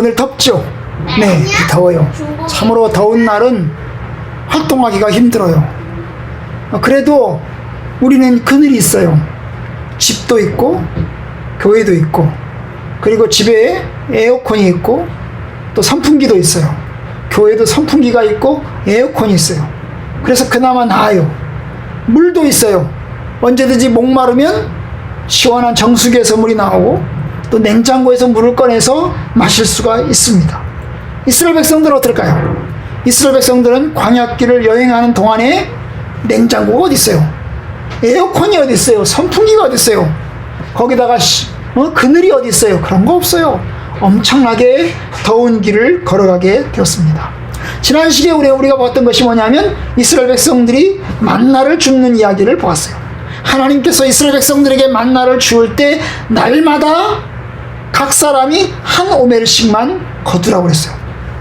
오늘 덥죠? 네, 더워요. 참으로 더운 날은 활동하기가 힘들어요. 어, 그래도 우리는 그늘이 있어요. 집도 있고, 교회도 있고, 그리고 집에 에어컨이 있고, 또 선풍기도 있어요. 교회도 선풍기가 있고, 에어컨이 있어요. 그래서 그나마 나아요. 물도 있어요. 언제든지 목마르면 시원한 정수기에서 물이 나오고, 또 냉장고에서 물을 꺼내서 마실 수가 있습니다. 이스라엘 백성들은 어떨까요? 이스라엘 백성들은 광야길을 여행하는 동안에 냉장고가 어디 있어요? 에어컨이 어디 있어요? 선풍기가 어디 있어요? 거기다가 시- 어, 그늘이 어디 있어요? 그런 거 없어요. 엄청나게 더운 길을 걸어가게 되었습니다. 지난 시기에 우리- 우리가 봤던 것이 뭐냐면 이스라엘 백성들이 만나를 줍는 이야기를 보았어요. 하나님께서 이스라엘 백성들에게 만나를 주을 때 날마다 각 사람이 한 오멜씩만 거두라고 그랬어요.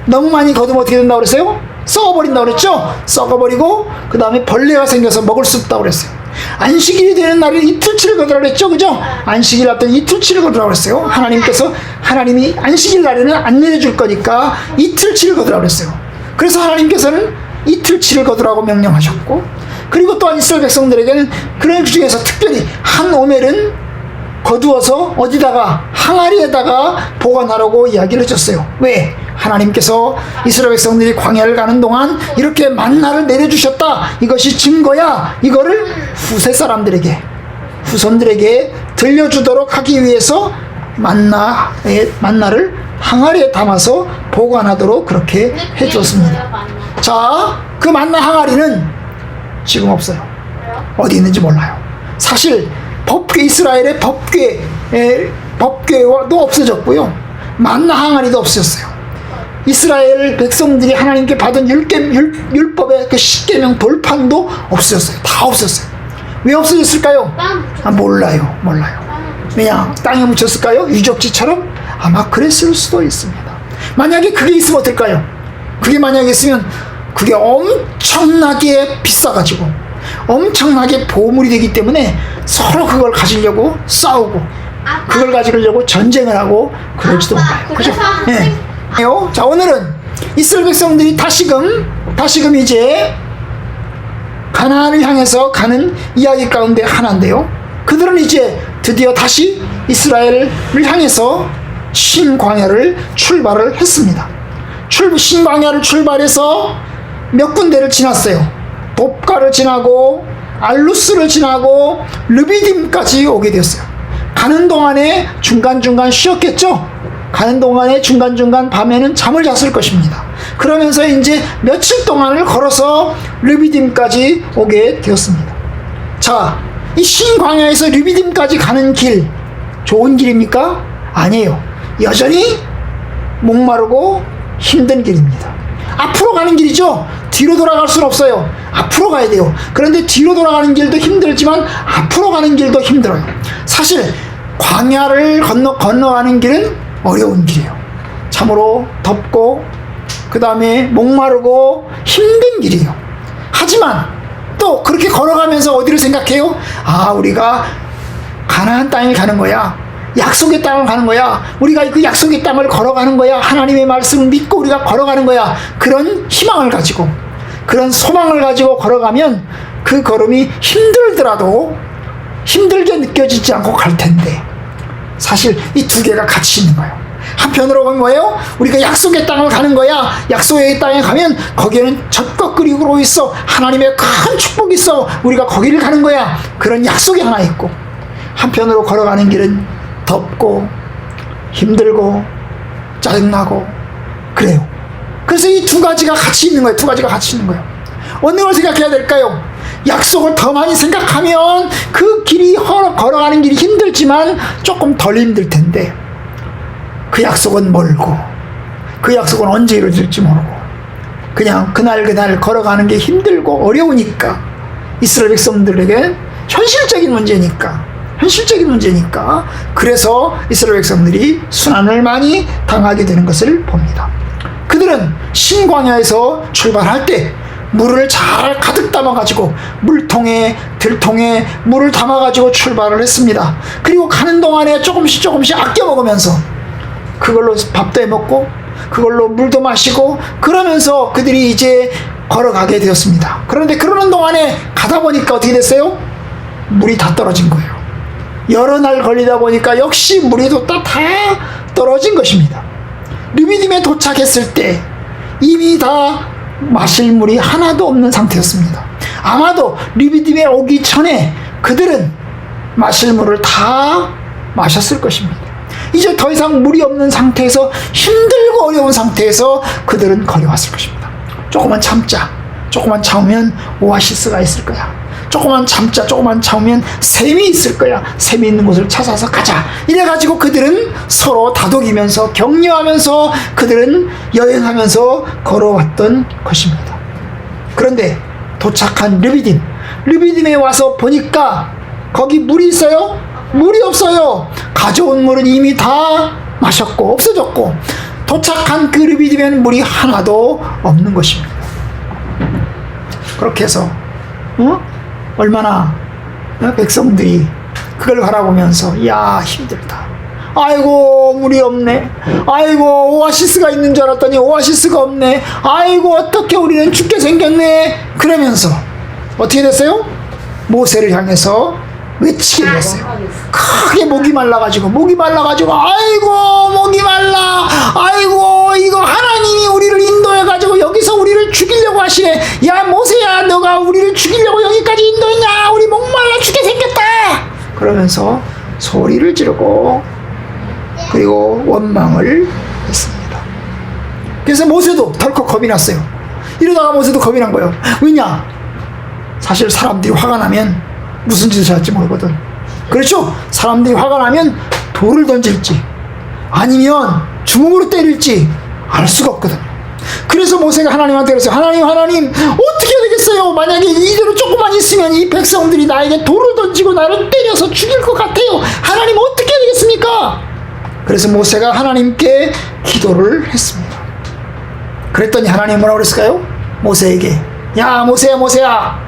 너무 많이 거두면 어떻게 된다고 그랬어요? 썩어버린다고 그랬죠? 썩어버리고 그 다음에 벌레가 생겨서 먹을 수 없다고 그랬어요. 안식일이 되는 날을 이틀치를 거두라고 그랬죠? 그죠? 안식일 앞에 이틀치를 거두라고 그랬어요. 하나님께서 하나님이 안식일 날에는 안 내려줄 거니까 이틀치를 거두라고 그랬어요. 그래서 하나님께서는 이틀치를 거두라고 명령하셨고 그리고 또한 이스라엘 백성들에게는 그런 중에서 특별히 한 오멜은 거두어서 어디다가 항아리에다가 보관하라고 이야기를 해줬어요. 왜? 하나님께서 이스라엘 백성들이 광야를 가는 동안 이렇게 만나를 내려주셨다. 이것이 증거야. 이거를 후세 사람들에게 후손들에게 들려주도록 하기 위해서 만나의 만나를 항아리에 담아서 보관하도록 그렇게 해줬습니다. 자, 그 만나 항아리는 지금 없어요. 어디 있는지 몰라요. 사실 법궤 이스라엘의 법궤 에, 법궤도 없어졌고요. 만나 항아리도 없어졌어요. 이스라엘 백성들이 하나님께 받은 율계, 율, 율법의 그 십계명 돌판도 없어졌어요. 다 없었어요. 왜 없어졌을까요? 아, 몰라요, 몰라요. 왜냐 땅에 묻혔을까요? 유적지처럼 아마 그랬을 수도 있습니다. 만약에 그게 있으면 어떨까요? 그게 만약에 있으면 그게 엄청나게 비싸가지고 엄청나게 보물이 되기 때문에 서로 그걸 가지려고 싸우고 그걸 가지려고 전쟁을 하고 그럴지도 몰라요. 그죠? 예. 요. 자 오늘은 이스라엘 백성들이 다시금 다시금 이제 가나안을 향해서 가는 이야기 가운데 하나인데요. 그들은 이제 드디어 다시 이스라엘을 향해서 신광야를 출발을 했습니다. 출, 신광야를 출발해서 몇 군데를 지났어요. 돕가를 지나고 알루스를 지나고 르비딤까지 오게 되었어요. 가는 동안에 중간중간 쉬었겠죠? 가는 동안에 중간중간 밤에는 잠을 잤을 것입니다. 그러면서 이제 며칠 동안을 걸어서 르비딤까지 오게 되었습니다. 자, 이 신광야에서 르비딤까지 가는 길 좋은 길입니까? 아니에요. 여전히 목마르고 힘든 길입니다. 앞으로 가는 길이죠. 뒤로 돌아갈 수는 없어요. 앞으로 가야 돼요. 그런데 뒤로 돌아가는 길도 힘들지만 앞으로 가는 길도 힘들어요. 사실 광야를 건너 건너가는 길은 어려운 길이에요. 참으로 덥고 그 다음에 목마르고 힘든 길이에요. 하지만 또 그렇게 걸어가면서 어디를 생각해요? 아 우리가 가나안 땅에 가는 거야. 약속의 땅을 가는 거야. 우리가 그 약속의 땅을 걸어가는 거야. 하나님의 말씀을 믿고 우리가 걸어가는 거야. 그런 희망을 가지고 그런 소망을 가지고 걸어가면 그 걸음이 힘들더라도 힘들게 느껴지지 않고 갈 텐데 사실 이 두 개가 같이 있는 거예요. 한편으로 보면 뭐예요? 우리가 약속의 땅을 가는 거야. 약속의 땅에 가면 거기에는 젖과 끓이고 있어. 하나님의 큰 축복이 있어. 우리가 거기를 가는 거야. 그런 약속이 하나 있고 한편으로 걸어가는 길은 덥고 힘들고 짜증나고 그래요. 그래서 이 두 가지가 같이 있는 거예요. 두 가지가 같이 있는 거예요. 어느 걸 생각해야 될까요? 약속을 더 많이 생각하면 그 길이 걸어- 걸어가는 길이 힘들지만 조금 덜 힘들 텐데 그 약속은 멀고 그 약속은 언제 이루어질지 모르고 그냥 그날 그날 걸어가는 게 힘들고 어려우니까 이스라엘 백성들에게 현실적인 문제니까 현실적인 문제니까 그래서 이스라엘 백성들이 순환을 많이 당하게 되는 것을 봅니다. 그들은 신광야에서 출발할 때 물을 잘 가득 담아가지고 물통에 들통에 물을 담아가지고 출발을 했습니다. 그리고 가는 동안에 조금씩 조금씩 아껴 먹으면서 그걸로 밥도 해 먹고 그걸로 물도 마시고 그러면서 그들이 이제 걸어가게 되었습니다. 그런데 그러는 동안에 가다 보니까 어떻게 됐어요? 물이 다 떨어진 거예요. 여러 날 걸리다 보니까 역시 물이 다, 다 떨어진 것입니다. 르비딤에 도착했을 때 이미 다 마실 물이 하나도 없는 상태였습니다. 아마도 르비딤에 오기 전에 그들은 마실 물을 다 마셨을 것입니다. 이제 더 이상 물이 없는 상태에서 힘들고 어려운 상태에서 그들은 걸어왔을 것입니다. 조금만 참자. 조금만 참으면 오아시스가 있을 거야. 조금만 참자. 조금만 참으면 샘이 있을 거야. 샘이 있는 곳을 찾아서 가자. 이래가지고 그들은 서로 다독이면서 격려하면서 그들은 여행하면서 걸어왔던 것입니다. 그런데 도착한 르비딘. 르비딘에 와서 보니까 거기 물이 있어요? 물이 없어요. 가져온 물은 이미 다 마셨고 없어졌고 도착한 그 르비딤에는 물이 하나도 없는 것입니다. 그렇게 해서 어? 얼마나 어? 백성들이 그걸 바라보면서 야 힘들다. 아이고 물이 없네. 아이고 오아시스가 있는 줄 알았더니 오아시스가 없네. 아이고 어떻게 우리는 죽게 생겼네. 그러면서 어떻게 됐어요? 모세를 향해서 외치게 됐어요. 크게 목이 말라가지고 목이 말라가지고 아이고 목이 말라 아이고 이거 하나님이 우리를 인도해가지고 여기서 죽이려고 하시네. 야 모세야 너가 우리를 죽이려고 여기까지 인도했냐? 우리 목말라 죽게 생겼다. 그러면서 소리를 지르고 그리고 원망을 했습니다. 그래서 모세도 덜컥 겁이 났어요. 이러다가 모세도 겁이 난 거예요. 왜냐? 사실 사람들이 화가 나면 무슨 짓을 할지 모르거든. 그렇죠? 사람들이 화가 나면 돌을 던질지 아니면 주먹으로 때릴지 알 수가 없거든. 그래서 모세가 하나님한테 그랬어요. 하나님, 하나님, 어떻게 해야 되겠어요? 만약에 이대로 조금만 있으면 이 백성들이 나에게 돌을 던지고 나를 때려서 죽일 것 같아요. 하나님, 어떻게 해야 되겠습니까? 그래서 모세가 하나님께 기도를 했습니다. 그랬더니 하나님 뭐라고 그랬을까요? 모세에게. 야, 모세야, 모세야.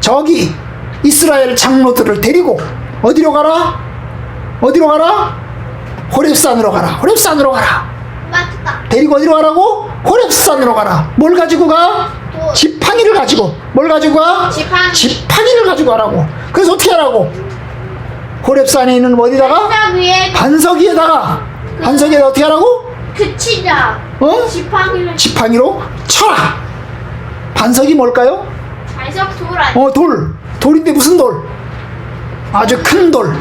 저기 이스라엘 장로들을 데리고 어디로 가라? 어디로 가라? 호렙산으로 가라. 호렙산으로 가라. 맞다. 데리고 어디로 가라고? 호렙산으로 가라. 뭘 가지고 가? 돌. 지팡이를 가지고. 뭘 가지고 가? 지팡이. 지팡이를 가지고 가라고. 그래서 어떻게 하라고? 호렙산에 있는 어디다가? 반석 위에 반석 위에다가. 반석 위에다 어떻게 하라고? 그치자. 어? 지팡이를 지팡이로 쳐라. 반석이 뭘까요? 반석 돌 아니. 어, 돌. 돌인데 무슨 돌? 아주 큰 돌.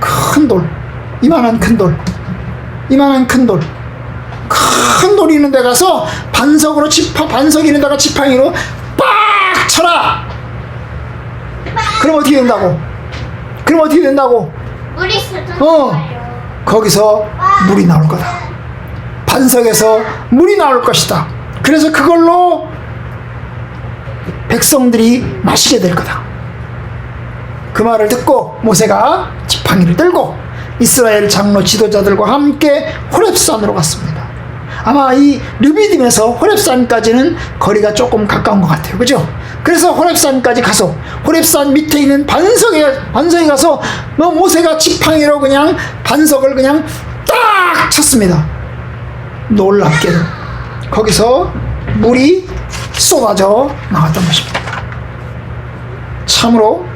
큰 돌. 이만한 큰 돌. 이만한 큰 돌. 큰 돌이 있는 데 가서 반석으로 지팡, 반석 있는 데가 지팡이로 빡 쳐라! 그럼 어떻게 된다고? 그럼 어떻게 된다고? 물이 어. 거기서 물이 나올 거다. 반석에서 물이 나올 것이다. 그래서 그걸로 백성들이 마시게 될 거다. 그 말을 듣고 모세가 지팡이를 들고 이스라엘 장로 지도자들과 함께 호렙산으로 갔습니다. 아마 이 르비딤에서 호렙산까지는 거리가 조금 가까운 것 같아요. 그죠? 그래서 호렙산까지 가서 호렙산 밑에 있는 반석에 반석에 가서 뭐 모세가 지팡이로 그냥 반석을 그냥 딱 쳤습니다. 놀랍게도 거기서 물이 쏟아져 나왔던 것입니다. 참으로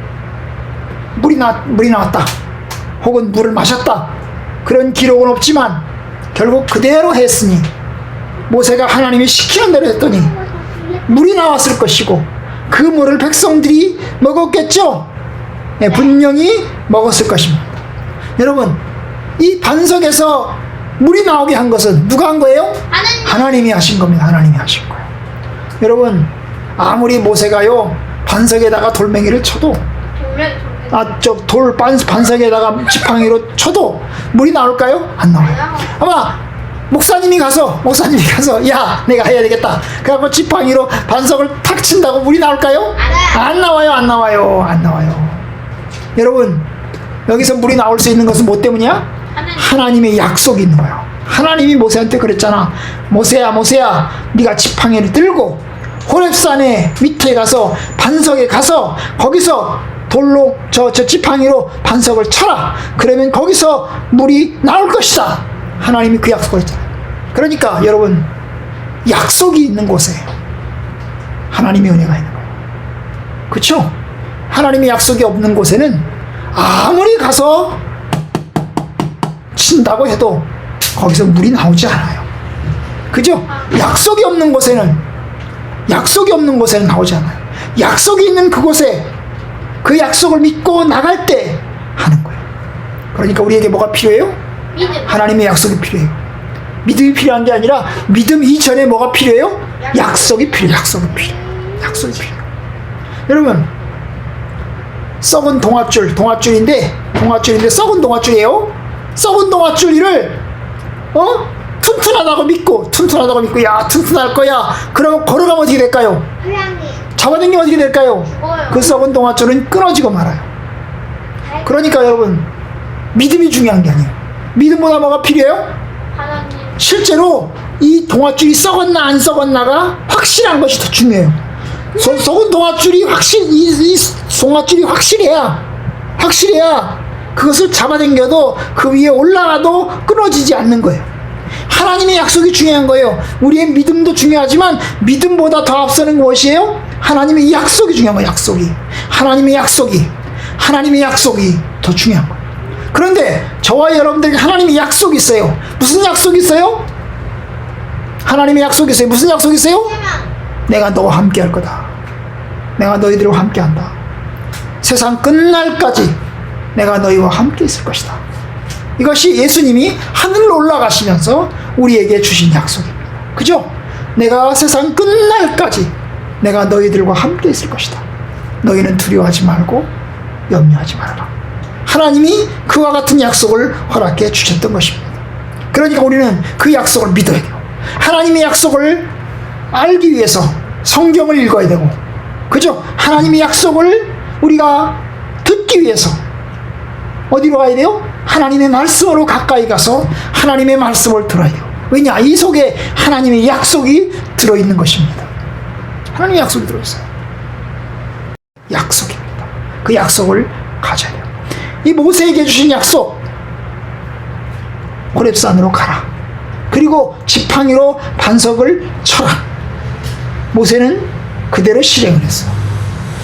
물이 나 물이 나왔다. 혹은 물을 마셨다. 그런 기록은 없지만 결국 그대로 했으니 모세가 하나님이 시키는 대로 했더니 물이 나왔을 것이고 그 물을 백성들이 먹었겠죠. 네, 분명히 먹었을 것입니다. 여러분 이 반석에서 물이 나오게 한 것은 누가 한 거예요? 하나님. 하나님이 하신 겁니다. 하나님이 하신 거예요. 여러분 아무리 모세가요 반석에다가 돌멩이를 쳐도 아 저 돌 반석에다가 지팡이로 쳐도 물이 나올까요? 안 나와요. 아마 목사님이 가서 목사님이 가서 야 내가 해야 되겠다. 그래갖고 지팡이로 반석을 탁 친다고 물이 나올까요? 안 나와요. 안 나와요. 안 나와요. 여러분 여기서 물이 나올 수 있는 것은 뭐 때문이야? 하나님. 하나님의 약속이 있는 거예요. 하나님이 모세한테 그랬잖아. 모세야, 모세야, 네가 지팡이를 들고 호렙산에 밑에 가서 반석에 가서 거기서 돌로 저 저 지팡이로 반석을 쳐라. 그러면 거기서 물이 나올 것이다. 하나님이 그 약속을 했잖아요. 그러니까 여러분 약속이 있는 곳에 하나님의 은혜가 있는 거예요. 그렇죠? 하나님의 약속이 없는 곳에는 아무리 가서 친다고 해도 거기서 물이 나오지 않아요. 그죠? 약속이 없는 곳에는 약속이 없는 곳에는 나오지 않아요. 약속이 있는 그곳에 그 약속을 믿고 나갈 때 하는 거예요. 그러니까 우리에게 뭐가 필요해요? 믿음. 하나님의 약속이 필요해요. 믿음이 필요한 게 아니라 믿음 이전에 뭐가 필요해요? 약속이 필요해요. 약속이 필요해요. 약속이 필요해요. 여러분, 썩은 동아줄, 동아줄인데, 동아줄인데 썩은 동아줄이에요. 썩은 동아줄이를, 어? 튼튼하다고 믿고, 튼튼하다고 믿고, 야, 튼튼할 거야. 그러면 걸어가면 어떻게 될까요? 하나님. 잡아당기면 어떻게 될까요? 죽어요. 그 썩은 동아줄은 끊어지고 말아요. 그러니까 여러분, 믿음이 중요한 게 아니에요. 믿음보다 뭐가 필요해요? 하나님. 실제로 이 동아줄이 썩었나 안 썩었나가 확실한 것이 더 중요해요. 서- 썩은 동아줄이 확실 이, 이 동아줄이 확실해야 확실해야 그것을 잡아당겨도 그 위에 올라가도 끊어지지 않는 거예요. 하나님의 약속이 중요한 거예요. 우리의 믿음도 중요하지만 믿음보다 더 앞서는 무엇이에요? 하나님의 약속이 중요한 거예요. 약속이 하나님의 약속이 하나님의 약속이 더 중요한 거예요. 그런데 저와 여러분들에게 하나님의 약속이 있어요. 무슨 약속이 있어요? 하나님의 약속이 있어요. 무슨 약속이 있어요? 내가 너와 함께 할 거다. 내가 너희들과 함께 한다. 세상 끝날까지 내가 너희와 함께 있을 것이다. 이것이 예수님이 하늘로 올라가시면서 우리에게 주신 약속입니다. 그죠? 내가 세상 끝날까지 내가 너희들과 함께 있을 것이다. 너희는 두려워하지 말고 염려하지 말아라. 하나님이 그와 같은 약속을 허락해 주셨던 것입니다. 그러니까 우리는 그 약속을 믿어야 돼요. 하나님의 약속을 알기 위해서 성경을 읽어야 되고, 그죠? 하나님의 약속을 우리가 듣기 위해서 어디로 가야 돼요? 하나님의 말씀으로 가까이 가서 하나님의 말씀을 들어야 돼요. 왜냐? 이 속에 하나님의 약속이 들어있는 것입니다. 하나님의 약속이 들어있어요. 약속입니다. 그 약속을 가져야 돼요. 이 모세에게 주신 약속, 호렙산으로 가라. 그리고 지팡이로 반석을 쳐라. 모세는 그대로 실행을 했어요.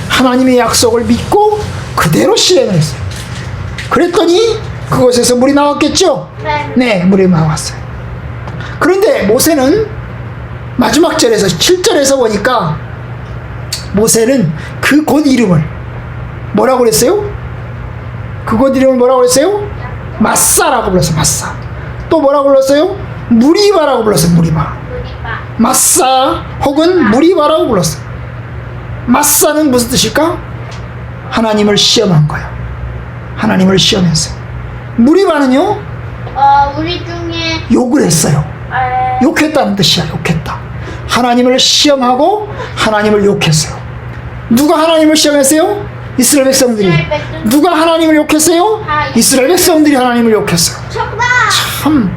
하나님의 약속을 믿고 그대로 실행을 했어요. 그랬더니 그곳에서 물이 나왔겠죠? 네. 네, 물이 나왔어요. 그런데 모세는 마지막 절에서 7절에서 보니까 모세는 그 곳 이름을 뭐라고 그랬어요? 그 곳 이름을 뭐라고 그랬어요? 마사라고 불렀어요. 마사. 또 뭐라고 불렀어요? 무리바라고 불렀어요. 무리바. 마사 혹은 무리바라고 불렀어요. 마사는 무슨 뜻일까? 하나님을 시험한 거야. 하나님을 시험했어요. 무리바는요? 어 우리 중에 욕을 했어요. 에, 욕했다는 뜻이야. 욕했다. 하나님을 시험하고 하나님을 욕했어요. 누가 하나님을 시험했어요? 이스라엘 백성들이. 이스라엘 백성. 누가 하나님을 욕했어요? 아, 이스라엘 백성들이 하나님을 욕했어요. 정답. 참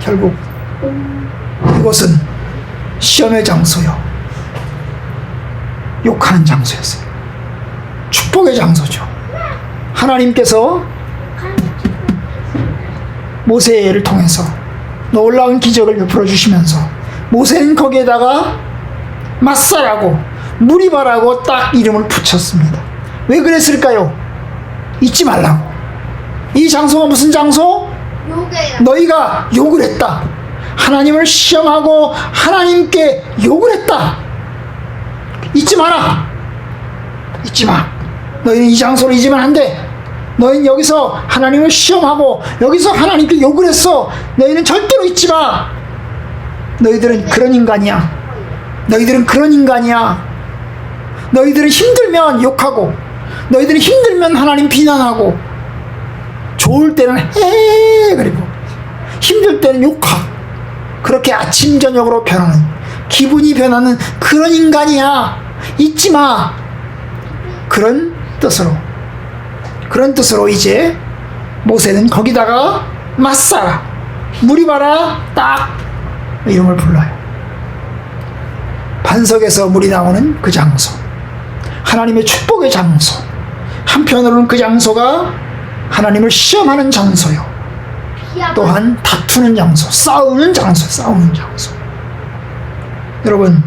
결국 이곳은 시험의 장소요 욕하는 장소였어요 축복의 장소죠 하나님께서 모세를 통해서 놀라운 기적을 베풀어 주시면서 모세는 거기에다가 마사라고 무리바라고 딱 이름을 붙였습니다 왜 그랬을까요? 잊지 말라고 이 장소가 무슨 장소? 너희가 욕을 했다. 하나님을 시험하고 하나님께 욕을 했다. 잊지 마라. 잊지 마. 너희는 이 장소를 잊으면 안 돼. 너희는 여기서 하나님을 시험하고 여기서 하나님께 욕을 했어. 너희는 절대로 잊지 마. 너희들은 그런 인간이야. 너희들은 그런 인간이야. 너희들은 힘들면 욕하고 너희들은 힘들면 하나님 비난하고 좋을 때는 해 그리고 힘들 때는 욕하고 그렇게 아침 저녁으로 변하는 기분이 변하는 그런 인간이야 잊지 마 그런 뜻으로 그런 뜻으로 이제 모세는 거기다가 마사라 무리바라 딱 이름을 불러요 반석에서 물이 나오는 그 장소 하나님의 축복의 장소 한편으로는 그 장소가 하나님을 시험하는 장소요. 또한 다투는 장소, 싸우는 장소, 싸우는 장소. 여러분,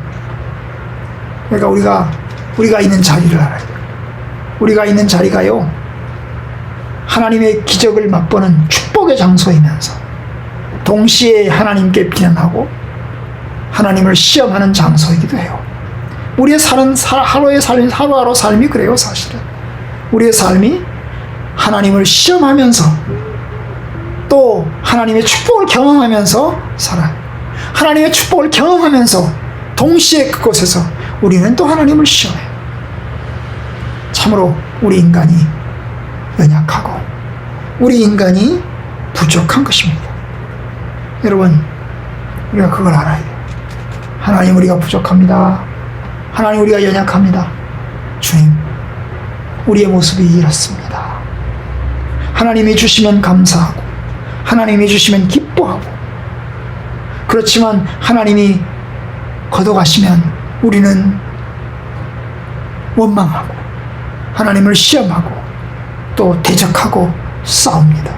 그러니까 우리가 우리가 있는 자리를 알아야 돼요. 우리가 있는 자리가요. 하나님의 기적을 맛보는 축복의 장소이면서 동시에 하나님께 비난하고 하나님을 시험하는 장소이기도 해요. 우리의 사는 사- 하루의 삶, 하루하루 삶이 그래요, 사실은. 우리의 삶이 하나님을 시험하면서 또 하나님의 축복을 경험하면서 살아요. 하나님의 축복을 경험하면서 동시에 그곳에서 우리는 또 하나님을 시험해요. 참으로 우리 인간이 연약하고 우리 인간이 부족한 것입니다. 여러분, 우리가 그걸 알아야 돼요. 하나님 우리가 부족합니다. 하나님 우리가 연약합니다. 주님, 우리의 모습이 이렇습니다. 하나님이 주시면 감사하고 하나님이 주시면 기뻐하고 그렇지만 하나님이 걷어가시면 우리는 원망하고 하나님을 시험하고 또 대적하고 싸웁니다.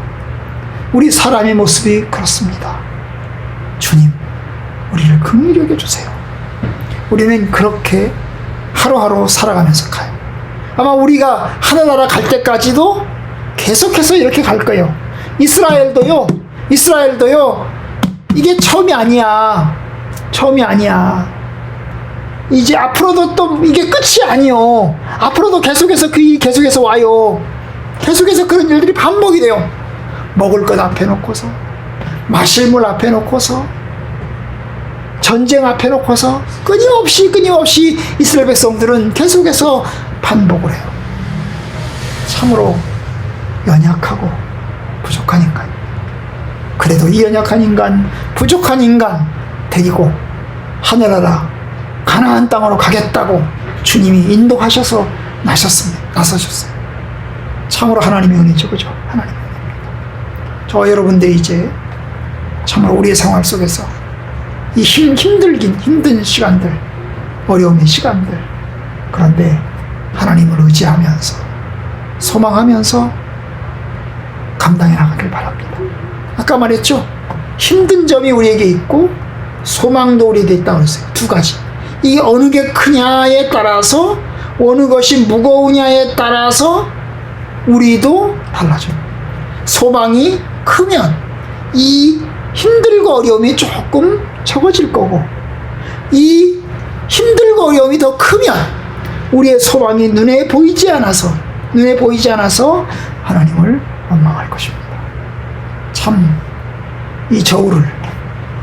우리 사람의 모습이 그렇습니다. 주님, 우리를 긍휼히 여겨 주세요. 우리는 그렇게 하루하루 살아가면서 가요. 아마 우리가 하늘나라 갈 때까지도 계속해서 이렇게 갈 거예요. 이스라엘도요, 이스라엘도요, 이게 처음이 아니야. 처음이 아니야. 이제 앞으로도 또 이게 끝이 아니요. 앞으로도 계속해서 그 일이 계속해서 와요. 계속해서 그런 일들이 반복이 돼요. 먹을 것 앞에 놓고서, 마실 물 앞에 놓고서, 전쟁 앞에 놓고서 끊임없이 끊임없이 이스라엘 백성들은 계속해서 반복을 해요. 참으로 연약하고 부족한 인간. 그래도 이 연약한 인간, 부족한 인간 데리고 하늘나라 가나안 땅으로 가겠다고 주님이 인도하셔서 나셨습니다. 나서셨어요. 참으로 하나님의 은혜죠, 그죠? 은혜입니다. 저 여러분들이 이제 참으로 우리의 생활 속에서 이 힘, 힘들긴 힘든 시간들, 어려움의 시간들, 그런데 하나님을 의지하면서 소망하면서 감당해 나가길 바랍니다. 아까 말했죠? 힘든 점이 우리에게 있고 소망도 우리에게 있다고 했어요. 두 가지. 이게 어느 게 크냐에 따라서 어느 것이 무거우냐에 따라서 우리도 달라져요. 소망이 크면 이 힘들고 어려움이 조금 적어질 거고 이 힘들고 어려움이 더 크면 우리의 소망이 눈에 보이지 않아서 눈에 보이지 않아서 하나님을 원망할 것입니다. 참 이 저울을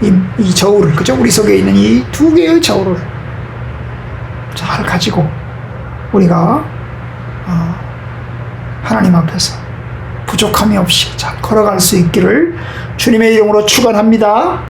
이, 이 저울을 그죠 우리 속에 있는 이 두 개의 저울을 잘 가지고 우리가 어, 하나님 앞에서 부족함이 없이 잘 걸어갈 수 있기를 주님의 이름으로 축원합니다.